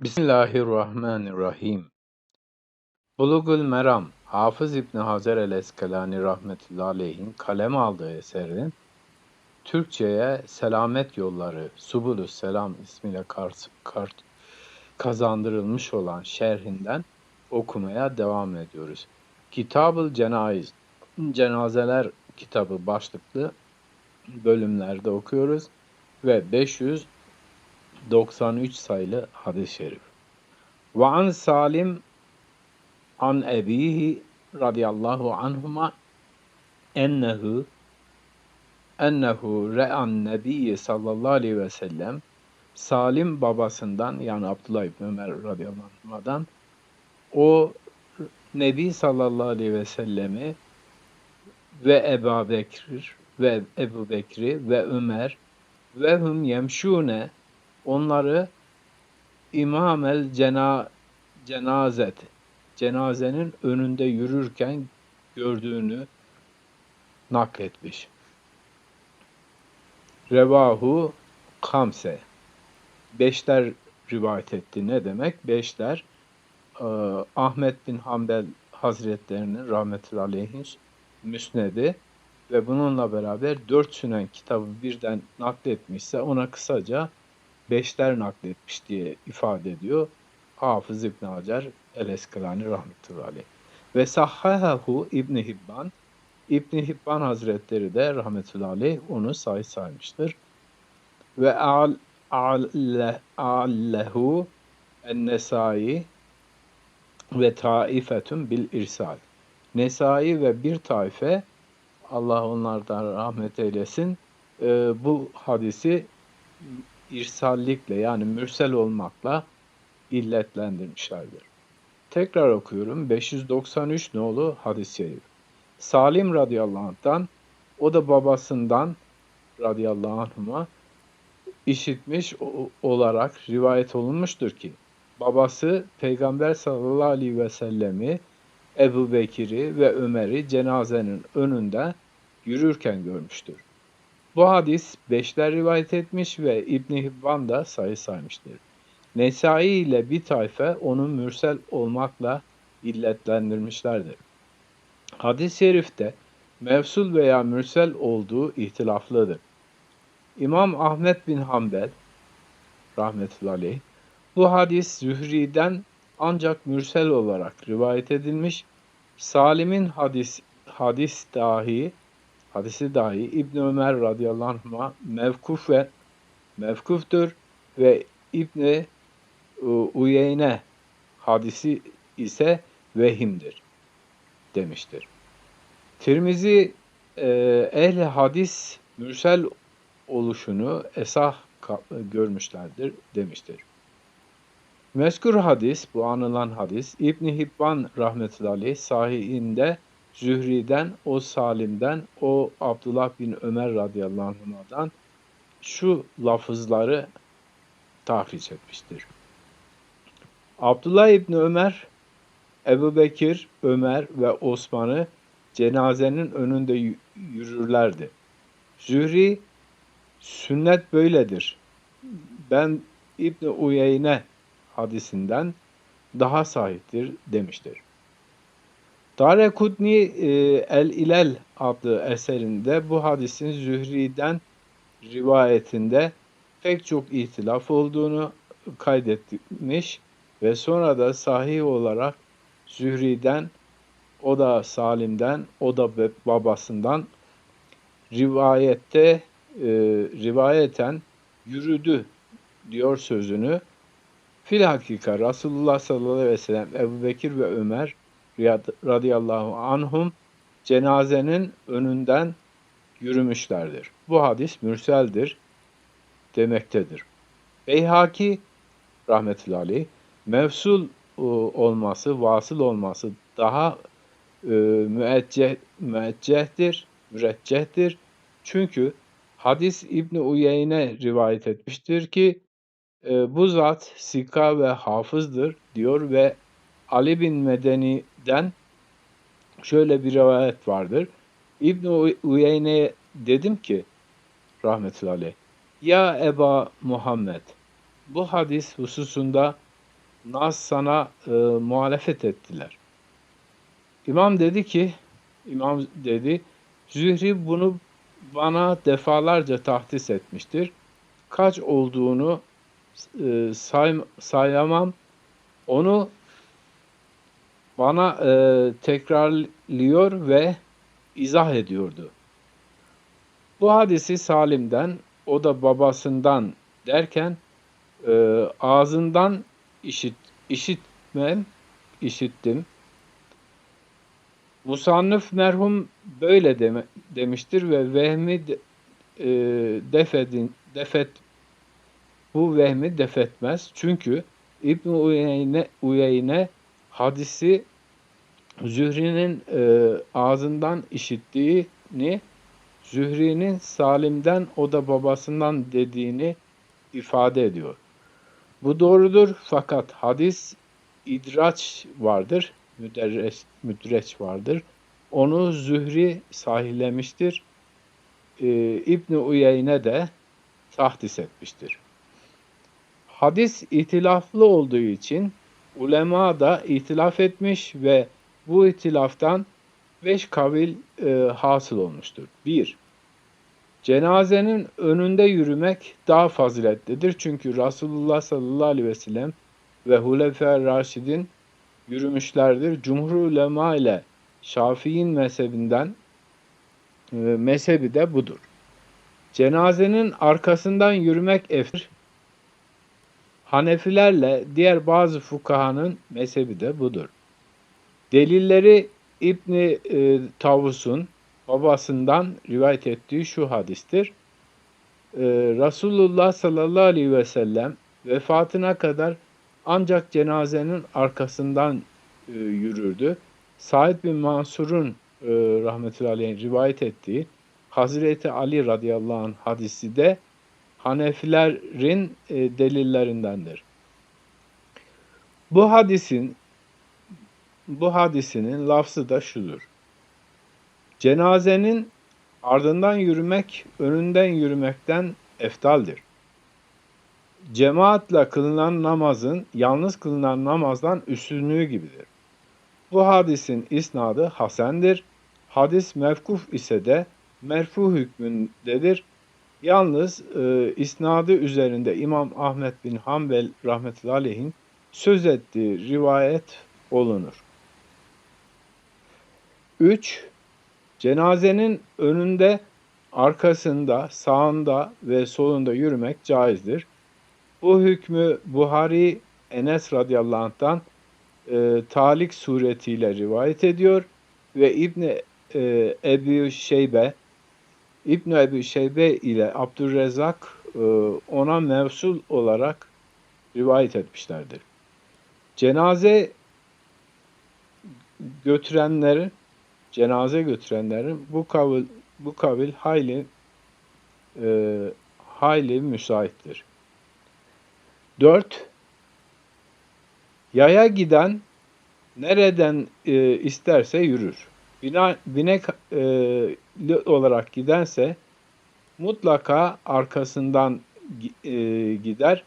Bismillahirrahmanirrahim. Bulugul Meram, Hafız İbni Hacer el-Eskelani rahmetullahi aleyhin kalem aldığı eserin Türkçe'ye Selamet Yolları, Subulü Selam ismiyle kart, kart, kazandırılmış olan şerhinden okumaya devam ediyoruz. Kitab-ı Cenayiz, Cenazeler kitabı başlıklı bölümlerde okuyoruz ve 593 sayılı hadis-i şerif. Ve an Salim an ebihi radıyallahu anhuma ennehu ennehu re'an nebiyyi sallallahu aleyhi ve sellem Salim babasından yani Abdullah İbni Ömer radıyallahu anh'dan o Nebi sallallahu aleyhi ve sellemi ve Ebu Bekir ve Ebu Bekri ve Ömer ve hum yemşune onları İmamel cena, cenazet cenazenin önünde yürürken gördüğünü nakletmiş. Revahu Kamse. Beşler rivayet etti. Ne demek? Beşler e, Ahmet bin Hanbel Hazretlerinin rahmetullahi aleyhin müsnedi ve bununla beraber dört sünen kitabı birden nakletmişse ona kısaca beşler nakletmiş diye ifade ediyor. Hafız İbn Hacer el-Eskalani rahmetullahi. Ve sahhahu İbn Hibban İbn Hibban Hazretleri de rahmetullahi onu sahih saymıştır. Ve al allehu en-nesai ve taifetun bil irsal. Nesai ve bir taife Allah onlardan rahmet eylesin e, bu hadisi irsallikle yani mürsel olmakla illetlendirmişlerdir. Tekrar okuyorum. 593 nolu hadis-i. Salim radıyallahu anh'tan o da babasından radıyallahu anhuma işitmiş olarak rivayet olunmuştur ki babası Peygamber sallallahu aleyhi ve sellemi Ebu Bekir'i ve Ömer'i cenazenin önünde yürürken görmüştür. Bu hadis beşler rivayet etmiş ve İbn Hibban da sayı saymıştır. Nesai ile bir tayfe onu mürsel olmakla illetlendirmişlerdir. Hadis-i şerifte mevsul veya mürsel olduğu ihtilaflıdır. İmam Ahmet bin Hanbel rahmetullahi aleyh bu hadis Zühri'den ancak mürsel olarak rivayet edilmiş. Salim'in hadis hadis dahi hadisi dahi İbn Ömer radıyallahu anh'a mevkuf ve mevkuftur ve İbn Uyeyne hadisi ise vehimdir demiştir. Tirmizi e, ehli hadis mürsel oluşunu esah görmüşlerdir demiştir. Mezkur hadis, bu anılan hadis, İbn Hibban rahmetullahi sahihinde Zühri'den, o Salim'den, o Abdullah bin Ömer radıyallahu anh'dan şu lafızları tahriş etmiştir. Abdullah İbni Ömer, Ebu Bekir, Ömer ve Osman'ı cenazenin önünde yürürlerdi. Zühri, sünnet böyledir. Ben İbni Uyeyne hadisinden daha sahiptir demiştir. Dare Kudni e, El İlel adlı eserinde bu hadisin Zühri'den rivayetinde pek çok ihtilaf olduğunu kaydetmiş ve sonra da sahih olarak Zühri'den, o da Salim'den, o da babasından rivayette e, rivayeten yürüdü diyor sözünü. Fil hakika Resulullah sallallahu aleyhi ve sellem Ebu Bekir ve Ömer radıyallahu anhum cenazenin önünden yürümüşlerdir. Bu hadis mürseldir demektedir. Beyhaki rahmetullahi aleyh mevsul e, olması, vasıl olması daha e, müecceh, müeccehtir, müreccehtir. Çünkü hadis İbni Uyeyne rivayet etmiştir ki e, bu zat sika ve hafızdır diyor ve Ali bin Medeni'den şöyle bir rivayet vardır. İbn Uyeyne'ye dedim ki rahmetullahi aleyh, ya Eba Muhammed bu hadis hususunda nas sana e, muhalefet ettiler. İmam dedi ki, İmam dedi, Zühri bunu bana defalarca tahdis etmiştir. Kaç olduğunu e, say, sayamam. Onu bana e, tekrarlıyor ve izah ediyordu. Bu hadisi Salim'den, o da babasından derken e, ağzından işit, işitmem, işittim. Musannıf merhum böyle deme, demiştir ve vehmi de, e, defedin, defet bu vehmi defetmez. Çünkü İbn Uyeyne, Uyeyne hadisi Zühri'nin e, ağzından işittiğini, Zühri'nin Salim'den o da babasından dediğini ifade ediyor. Bu doğrudur fakat hadis idraç vardır, müderreç, müdreç vardır. Onu Zühri sahihlemiştir. Ee, İbni Uyeyne de tahdis etmiştir. Hadis itilaflı olduğu için ulema da itilaf etmiş ve bu itilaftan beş kavil e, hasıl olmuştur. 1. Cenazenin önünde yürümek daha faziletlidir. Çünkü Resulullah sallallahu aleyhi ve sellem ve Hulefe Raşidin yürümüşlerdir. Cumhur ulema ile Şafii'nin mezhebinden e, mezhebi de budur. Cenazenin arkasından yürümek efir. Hanefilerle diğer bazı fukahanın mezhebi de budur. Delilleri İbni e, Tavus'un babasından rivayet ettiği şu hadistir. Ee, Resulullah sallallahu aleyhi ve sellem vefatına kadar ancak cenazenin arkasından e, yürürdü. Said bin Mansur'un e, rahmetullahi aleyh rivayet ettiği Hazreti Ali radıyallahu anh hadisi de Hanefilerin e, delillerindendir. Bu hadisin bu hadisinin lafzı da şudur. Cenazenin ardından yürümek, önünden yürümekten eftaldir. Cemaatle kılınan namazın yalnız kılınan namazdan üstünlüğü gibidir. Bu hadisin isnadı hasendir. Hadis mevkuf ise de merfu hükmündedir. Yalnız e, isnadı üzerinde İmam Ahmet bin Hanbel rahmetullahi aleyhin söz ettiği rivayet olunur. 3. Cenazenin önünde, arkasında, sağında ve solunda yürümek caizdir. Bu hükmü Buhari Enes radıyallahu anh'tan e, talik suretiyle rivayet ediyor ve İbni e, Ebu Şeybe İbni Ebu Şeybe ile Abdurrezzak e, ona mevsul olarak rivayet etmişlerdir. Cenaze götürenlerin cenaze götürenlerin bu kavil bu kavil hayli e, hayli müsaittir. 4. Yaya giden nereden e, isterse yürür. Bina, binek e, olarak gidense mutlaka arkasından e, gider.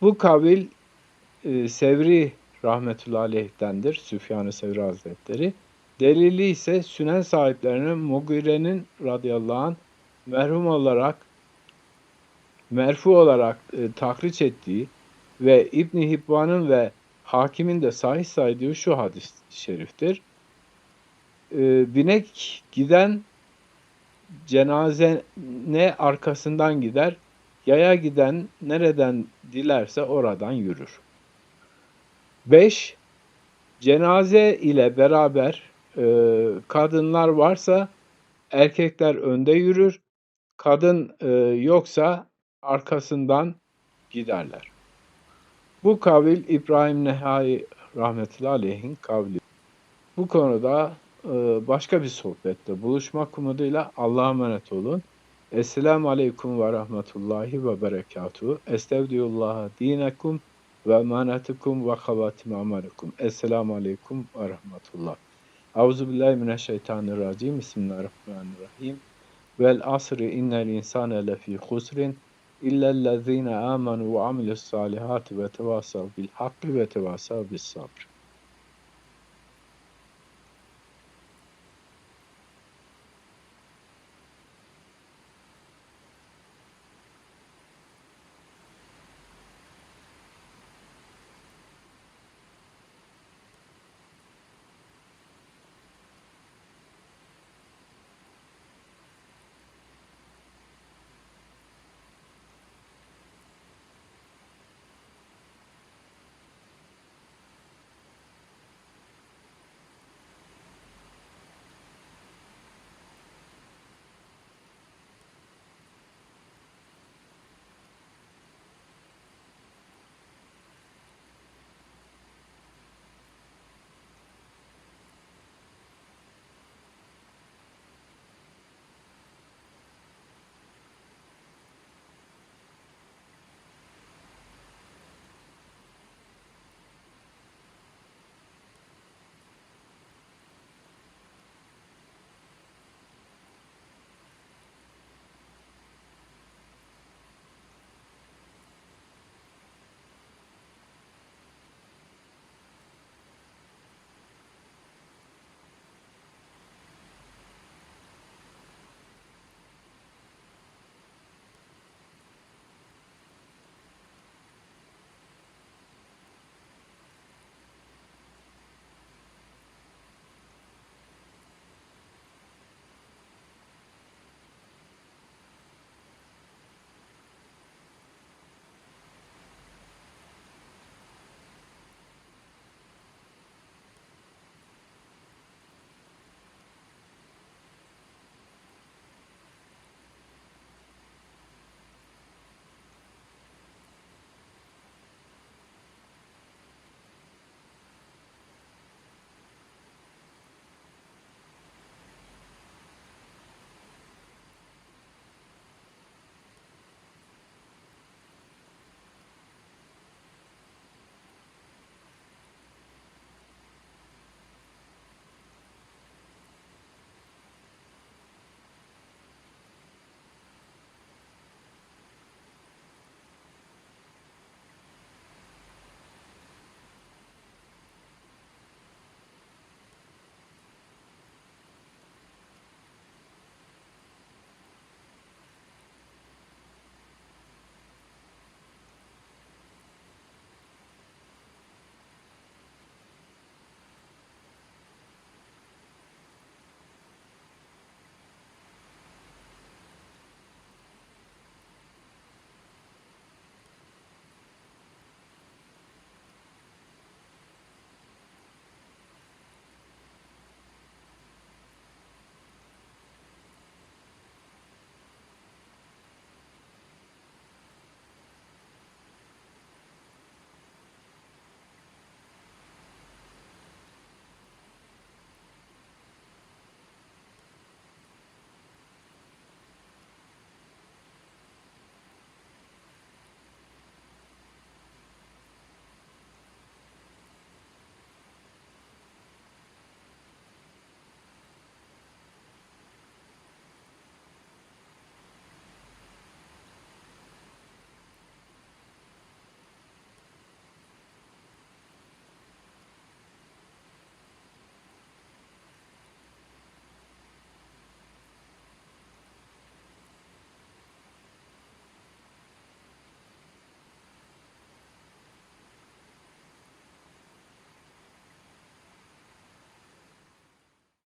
Bu kavil e, Sevri rahmetullahi aleyh'tendir. Süfyan-ı Sevri Hazretleri. Delili ise sünen sahiplerinin Mugire'nin radıyallahu anh merhum olarak merfu olarak e, tahriç ettiği ve İbn Hibban'ın ve hakimin de sahih saydığı şu hadis şeriftir. E, binek giden cenazene arkasından gider, yaya giden nereden dilerse oradan yürür. 5. Cenaze ile beraber e, kadınlar varsa erkekler önde yürür, kadın e, yoksa arkasından giderler. Bu kavil İbrahim Nehai rahmetullahi aleyhin kavli. Bu konuda e, başka bir sohbette buluşmak umuduyla Allah'a emanet olun. Esselamu Aleyküm ve Rahmetullahi ve Berekatuhu. Estevdiyullah dinekum ve emanetikum ve havatim amalekum. Esselamu Aleyküm ve Rahmetullah. Euzu billahi mineşşeytanirracim. Bismillahirrahmanirrahim. Vel asri innel insane lefî husrin illellezine amenu ve amilus salihati ve tevasav bil hakkı ve tevasav bis sabr.